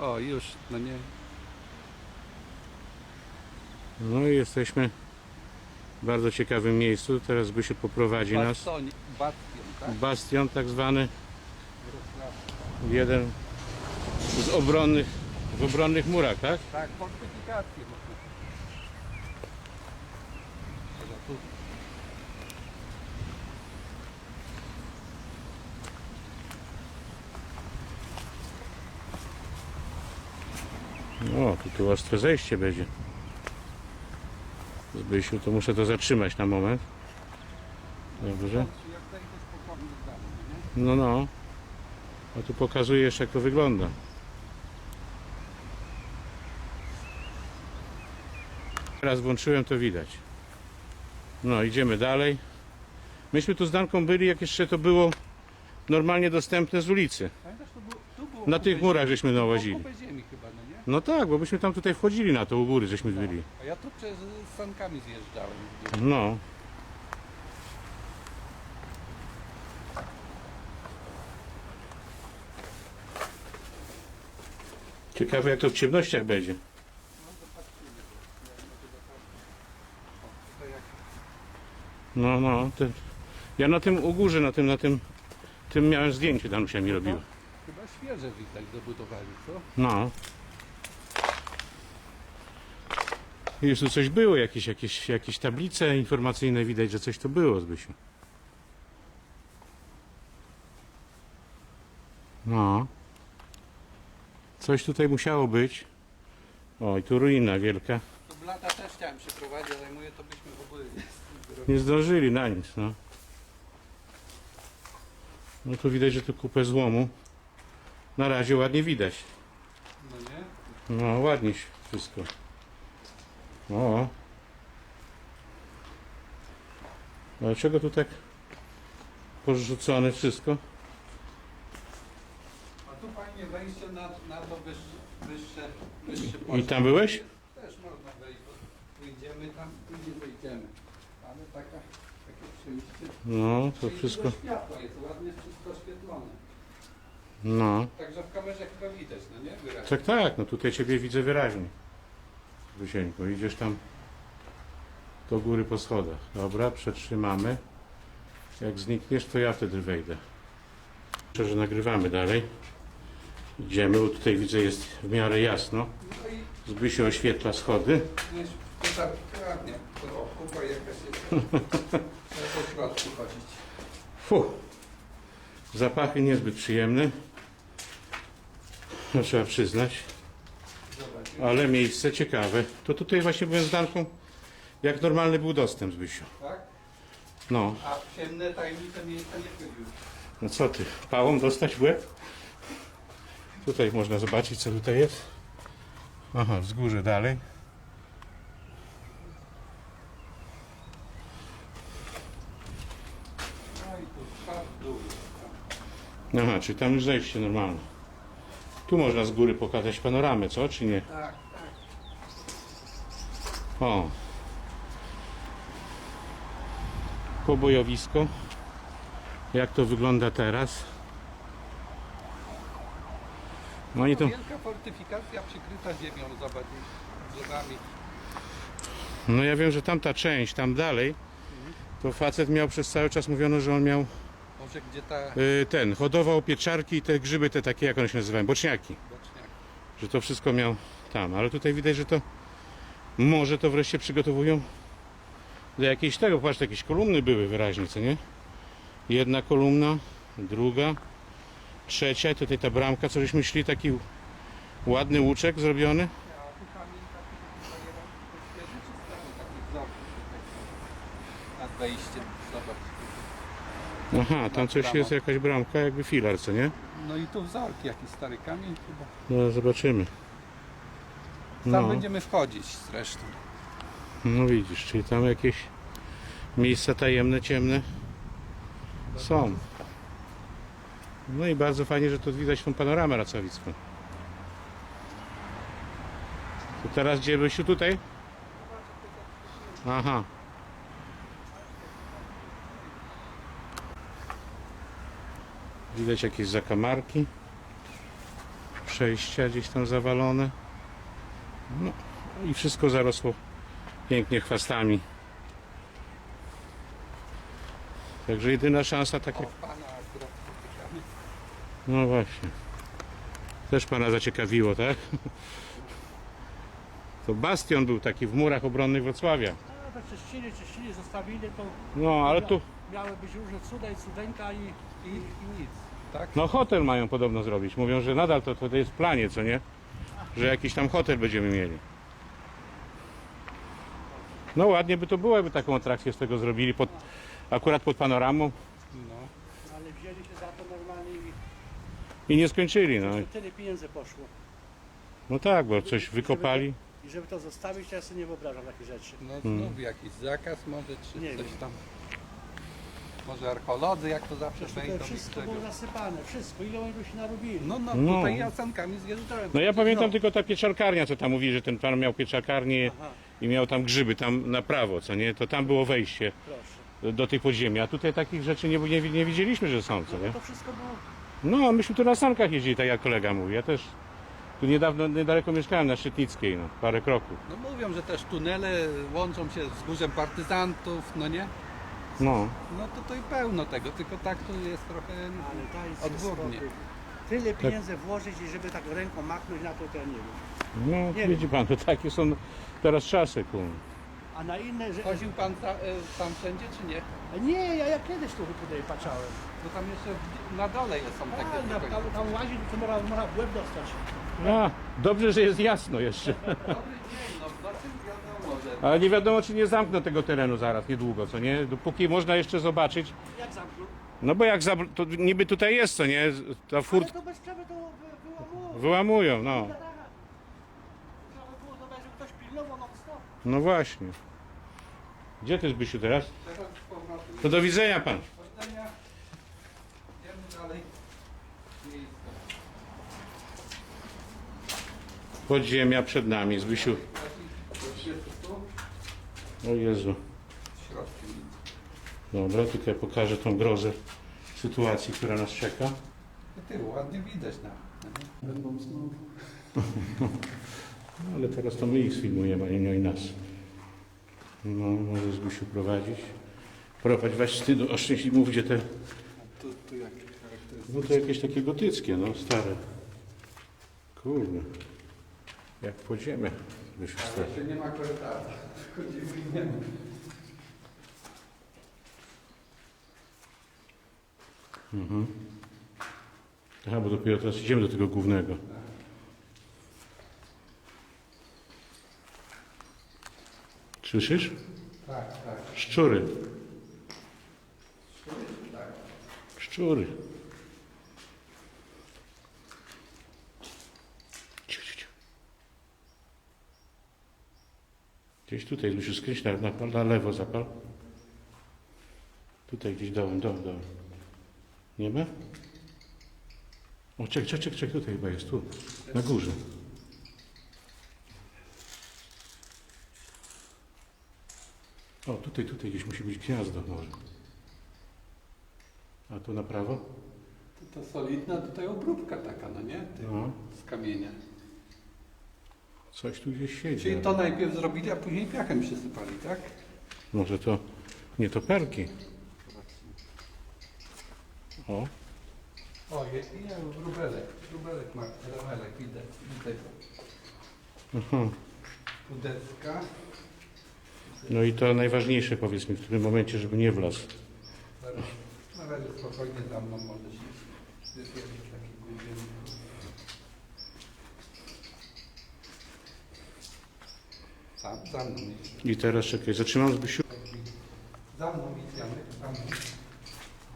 O, już, no nie. No i jesteśmy w bardzo ciekawym miejscu. Teraz Zbysiu poprowadzi nas. Bastion, tak? Bastion tak zwany. Jeden z obronnych, w obronnych murach, tak? Tak, fortyfikacje. tu. O, tu, tu ostre zejście będzie. Zbysiu, to muszę to zatrzymać na moment. Dobrze. No, no. A tu pokazuje jeszcze jak to wygląda. Teraz włączyłem to widać. No, idziemy dalej. Myśmy tu z Danką byli, jak jeszcze to było normalnie dostępne z ulicy. Na tych murach żeśmy Tu no tak, bo byśmy tam tutaj wchodzili na to u góry, żeśmy byli. A ja tu przez z sankami zjeżdżałem. No. Ciekawe jak to w ciemnościach będzie. No, no. Ten, ja na tym u górze, na tym, na tym, tym miałem zdjęcie, Danusia mi robiła. Chyba świeże widać dobudowali, co? No. Już tu coś było, jakieś, jakieś, jakieś tablice informacyjne widać, że coś tu było, Zbysiu. No. Coś tutaj musiało być. O, i tu ruina wielka. Tu blata też chciałem przyprowadzić, ale mówię, to byśmy w ogóle nie. Nie zdążyli na nic, no. No tu widać, że tu kupę złomu. Na razie ładnie widać. No nie? No, ładnie się wszystko. O. Dlaczego tu tak porzucone wszystko? A tu fajnie wejście na, na to wyższe, wyższe, I tam byłeś? Też można wejść, bo wyjdziemy tam, później wejdziemy. Ale taka, takie przejście. No, to Czyli wszystko. dużo światła jest, ładnie wszystko oświetlone. No. Także w kamerze chyba widać, no nie? Wyraźnie. Tak, tak, no tutaj ciebie widzę wyraźnie. Wysieńko, idziesz tam do góry po schodach. Dobra, przetrzymamy. Jak znikniesz, to ja wtedy wejdę. Myślę, że nagrywamy dalej. Idziemy, bo tutaj widzę jest w miarę jasno. No Zbysiu oświetla schody. wiesz, to tak ładnie, to kupa jakaś jest. Trzeba po środku chodzić. Fu. Zapachy niezbyt przyjemne. Trzeba przyznać. Ale miejsce ciekawe. To tutaj właśnie byłem z Danką, jak normalny był dostęp, Zbysiu. tak? No, A w ciemne tajemnice miejsca nie chodziły. no co ty, pałą dostać w łeb? Tutaj można zobaczyć, co tutaj jest. Aha, wzgórze dalej. No i tu spadł w dół. Aha, czyli tam już zejście normalne. Tu można z góry pokazać panoramę, co, czy nie? Tak, tak. O. Pobojowisko. Jak to wygląda teraz? No i to... Wielka fortyfikacja przykryta ziemią, zobacz, drzewami. No ja wiem, że tamta część, tam dalej, to facet miał przez cały czas mówiono, że on miał Gdzie ta y, ten, hodował pieczarki i te grzyby te takie, jak one się nazywają, boczniaki. boczniak. Że to wszystko miał tam, ale tutaj widać, że to może to wreszcie przygotowują do jakiejś tego, patrz, jakieś kolumny były wyraźnie, co nie? Jedna kolumna, druga, trzecia, i tutaj ta bramka, co żeśmy szli, taki ładny łuczek zrobiony. A tu kamień taki tutaj jeden, to świeży czy stary taki wzorki tutaj nad wejściem, zobacz. Aha, tam coś jest, jakaś bramka, jakby filar, co nie? No i tu wzorki, jakiś stary kamień chyba. No zobaczymy. Tam No. będziemy wchodzić zresztą. No widzisz, czyli tam jakieś miejsca tajemne, ciemne są. No i bardzo fajnie, że tu widać tą panoramę racowicką. To teraz gdzie byś tutaj? Aha. Widać jakieś zakamarki. przejścia gdzieś tam zawalone. No i wszystko zarosło pięknie chwastami. Także jedyna szansa tak jak... No właśnie. Też pana zaciekawiło, tak? To bastion był taki w murach obronnych Wrocławia. No to czyścili, czyścili, zostawili to. No ale tu, Miały być różne cuda i cudeńka i, I, I nic, tak? no hotel mają podobno zrobić. Mówią, że nadal to, to jest w planie, co nie? Że jakiś tam hotel będziemy mieli. No ładnie by to było, jakby taką atrakcję z tego zrobili, pod, akurat pod panoramą No. ale wzięli się za to normalnie i i nie skończyli. No, tyle pieniędzy poszło. no tak, bo coś wykopali. I żeby to zostawić, to ja sobie nie wyobrażam takich rzeczy. No Hmm. znów jakiś zakaz może, czy Nie coś wiem. tam. Może archeolodzy, jak to zawsze wejdą i wszystko było zasypane, wszystko. Ile oni tu się narobili? No, no, No. tutaj ja sankami zjeżdżałem. No ja pamiętam No. tylko ta pieczarkarnia, co tam mówi, że ten pan miał pieczarkarnię Aha, i miał tam grzyby, tam na prawo, co nie? To tam było wejście proszę. do tej podziemi, a tutaj takich rzeczy nie, nie, nie widzieliśmy, że są, co nie? To wszystko było. No, a myśmy tu na sankach jeździli, tak jak kolega mówi. Ja też tu niedawno, niedaleko mieszkałem na Szczytnickiej, no, parę kroków. No mówią, że też tunele łączą się z górzem partyzantów, no nie? No, No to to i pełno tego, tylko tak tu jest trochę... Ale daj sobie Odwórnie. spokój. Tyle pieniędzy włożyć i żeby tak ręką machnąć na to, to ja nie wiem. no Nie widzi pan, to takie są teraz czasy, kur. A na inne, że... Chodził pan ta, e, tam wszędzie, czy nie? Nie, ja, ja kiedyś tu tutaj patrzałem. Bo tam jeszcze w- na dole jest- są A, takie... na, trochę- tam, tam łazić, to można, można w łeb dostać. A, dobrze, że jest jasno jeszcze. Dobry dzień, no znaczy wiadomo, że... Ale nie wiadomo, czy nie zamkną tego terenu zaraz, niedługo, co nie? Dopóki można jeszcze zobaczyć. Jak zamknął? No bo jak zabr- to niby tutaj jest, co nie? Ta furt Ale to bez przerwy to wy- wyłamuło. wyłamują, no. Trzeba było zobaczyć, żeby ktoś pilnował non stop. No właśnie. Gdzie ty Zbysiu teraz? Teraz z powrotem To do widzenia pan. do widzenia. Idziemy dalej. Miejsce. Podziemia przed nami, Zbysiu. Właśnie O Jezu. Dobra, ja pokażę tą grozę sytuacji, która nas czeka. Do tyłu, ładnie widać na... Będą. No, ale teraz to my ich sfilmujemy, a nie oni nas. No, może Zbysiu prowadzić. Prowadź, weź wstydu, oszczęść i mów, gdzie te... Tu, tu jakie charakterystyczne. No to jakieś takie gotyckie, no, stare. Kurde. Jak. Zbysiu stary. Jeszcze nie ma korytarza. Chodzimy nie ma. Mhm. Aha, bo dopiero teraz idziemy do tego głównego. Słyszysz? Tak, tak. Szczury. Szczury. Ciu, Gdzieś tutaj, musisz skręcić na, na, na lewo zapal. Tutaj gdzieś dołem, dołem, dołem. Nie ma? O, czek, czek, czek, czek, tutaj chyba jest, tu. Na górze. O, tutaj, tutaj gdzieś musi być gniazdo może. A tu na prawo? To, to solidna tutaj obróbka taka, no nie? Ty, No. Z kamienia. Coś tu gdzieś siedzi. Czyli to najpierw zrobili, a później piachem przysypali, tak? Może to nie to perki. O, O, jest ja wróbelek. Wróbelek ma, ramelek, widać. Widać. aha. Tu deska. No i to najważniejsze powiedz mi w którym momencie, żeby nie wlazł. Na razie spokojnie za mną możesz iść. To jest jeszcze taki głębiony. Za, za mną idź. I teraz czekaj, zatrzymam Zbysiu. Za mną idź, Janek, za mną.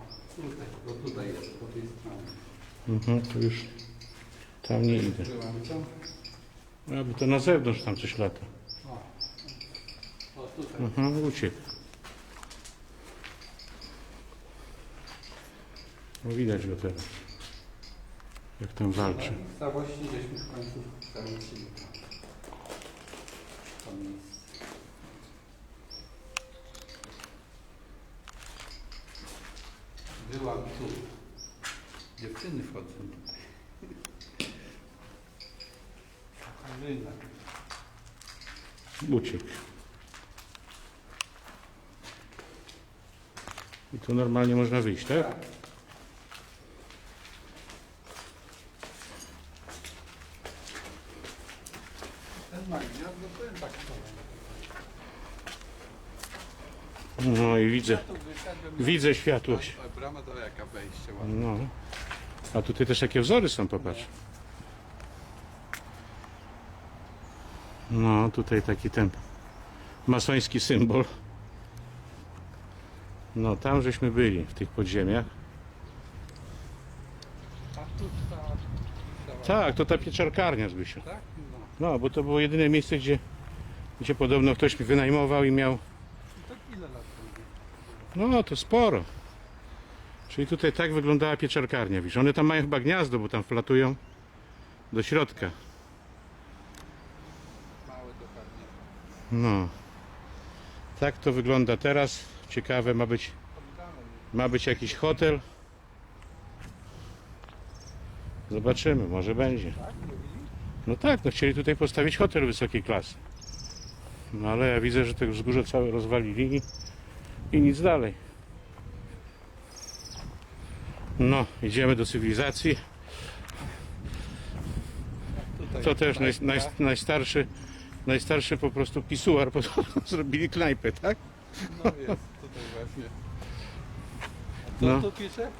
O, Tutaj, bo tutaj jest, po tej stronie. Mhm, to już tam nie idę. Byłam co? A, bo to na zewnątrz tam coś lata. O, o tutaj. Aha, uciekł. No widać go teraz. Jak tam walczy. Całości żeśmy w końcu. Byłam tu. Dziewczyny wchodzą. Rynek. Uciekł. I tu normalnie można wyjść, tak? Ten ma gniazdo, to jest tak samo. No i widzę, Tu wyszedłem. Widzę światłość. A brama to jaka wejście ładne. No. A tutaj też jakie wzory są, popatrz. No, tutaj taki ten masoński symbol. No, tam żeśmy byli, w tych podziemiach. A tu ta... ta Tak, to ta pieczarkarnia, Zbysiu. Tak? No. No, bo to było jedyne miejsce, gdzie, gdzie podobno ktoś mi wynajmował i miał. I ile lat? No, to sporo. Czyli tutaj tak wyglądała pieczarkarnia, widzisz. One tam mają chyba gniazdo, bo tam wlatują do środka. To. No. Tak to wygląda teraz. Ciekawe, ma być, ma być jakiś hotel. Zobaczymy, może będzie. Tak? No tak, no chcieli tutaj postawić hotel wysokiej klasy. No ale ja widzę, że te wzgórze całe rozwalili i, nic dalej. No, idziemy do cywilizacji. To też naj, naj, najstarszy, najstarszy po prostu pisuar, bo zrobili knajpę, tak? No jest, tutaj właśnie. A co No. tu pisze?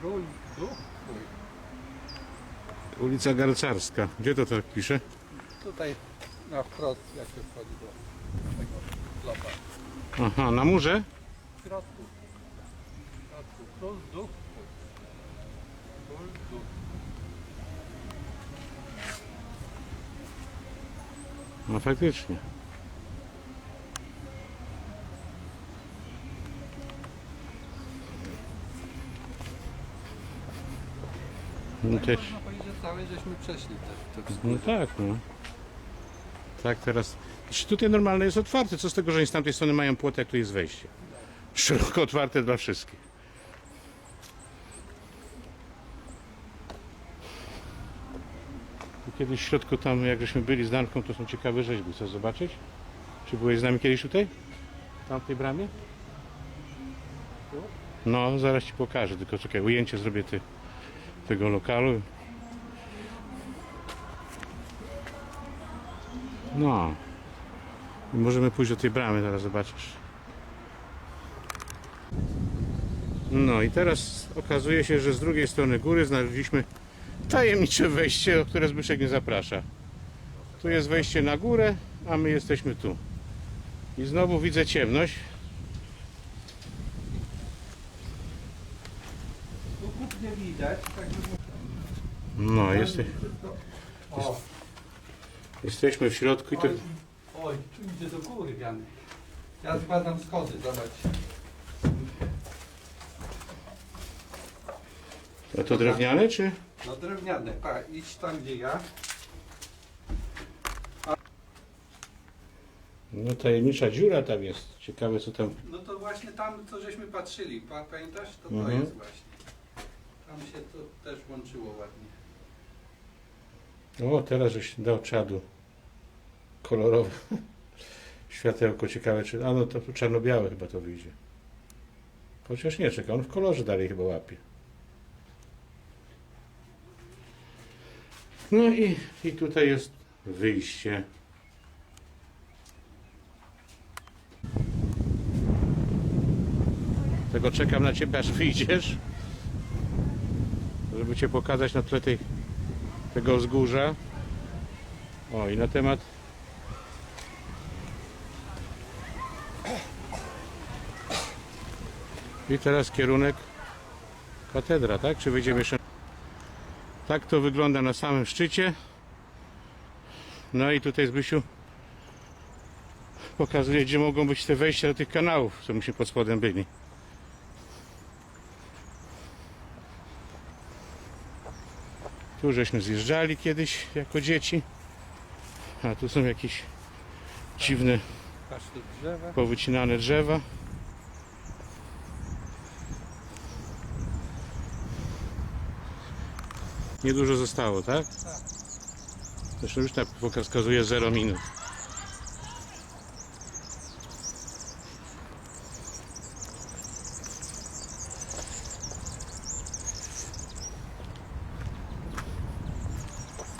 Król Ulica Garcarska. Gdzie to tak pisze? Tutaj na wprost jak się wchodzi do sklepa. Aha, na murze? W środku. W środku. Król? Król. No faktycznie. No Tak też. można powiedzieć, że całe żeśmy przeszli te, te No tak, no. Tak teraz. Czy tutaj normalne jest otwarte? Co z tego, że oni z tamtej strony mają płot, jak tu jest wejście? Szeroko otwarte dla wszystkich. Kiedyś w środku tam, jak żeśmy byli z Danką, to są ciekawe rzeźby. Chcesz zobaczyć? Czy byłeś z nami kiedyś tutaj? W tamtej bramie? No, zaraz ci pokażę, tylko czekaj, ujęcie zrobię ty, tego lokalu. No. I możemy pójść do tej bramy, zaraz zobaczysz. No i teraz okazuje się, że z drugiej strony góry znaleźliśmy tajemnicze wejście, o które Zbyszek nie zaprasza. Tu jest wejście na górę, a my jesteśmy tu. I znowu widzę ciemność. Nie widać, tak. No, jeste, O, jesteśmy w środku i to... oj, tu idzie do góry, Jany. Ja zbadam schody, zobacz. A to drewniane, czy? No drewniane, pa, idź tam gdzie ja. No tajemnicza dziura tam jest. Ciekawe co tam... No to właśnie tam, co żeśmy patrzyli, pa, pamiętasz? To to Mhm. jest właśnie. Tam się to też łączyło ładnie. O, teraz żeś dał czadu. Kolorowe. Światełko ciekawe, czy... A no to czarno-białe chyba to wyjdzie. Chociaż nie, czeka, on w kolorze dalej chyba łapie. No i, i tutaj jest wyjście. Tego czekam na ciebie, aż wyjdziesz. Żeby cię pokazać na tle tej, tego wzgórza. O, i na temat I teraz kierunek katedra, tak? Czy wyjdziemy jeszcze? Tak to wygląda na samym szczycie. No i tutaj Zbysiu pokazuje, gdzie mogą być te wejścia do tych kanałów, co myśmy pod spodem byli. Tu żeśmy zjeżdżali kiedyś jako dzieci. A tu są jakieś dziwne, powycinane drzewa. Niedużo zostało, tak? Tak. Zresztą już tak pokazuje 0 minut.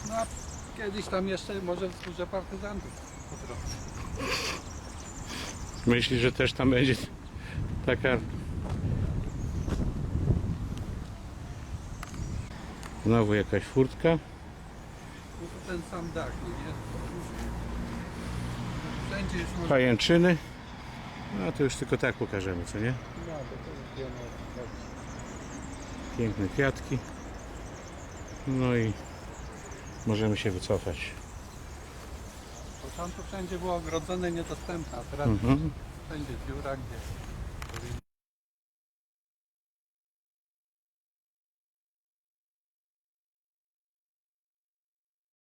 No a kiedyś tam jeszcze może wzgórze partyzantów. po prostu. Myśli, że też tam będzie taka. Znowu jakaś furtka. No to ten sam dach, nie? Wszędzie już można... Pajęczyny. No to już tylko tak pokażemy, co nie? No, to. Piękne kwiatki. No i możemy się wycofać. Bo tam to wszędzie było ogrodzone, niedostępne, a teraz Mhm. wszędzie dziura, gdzie...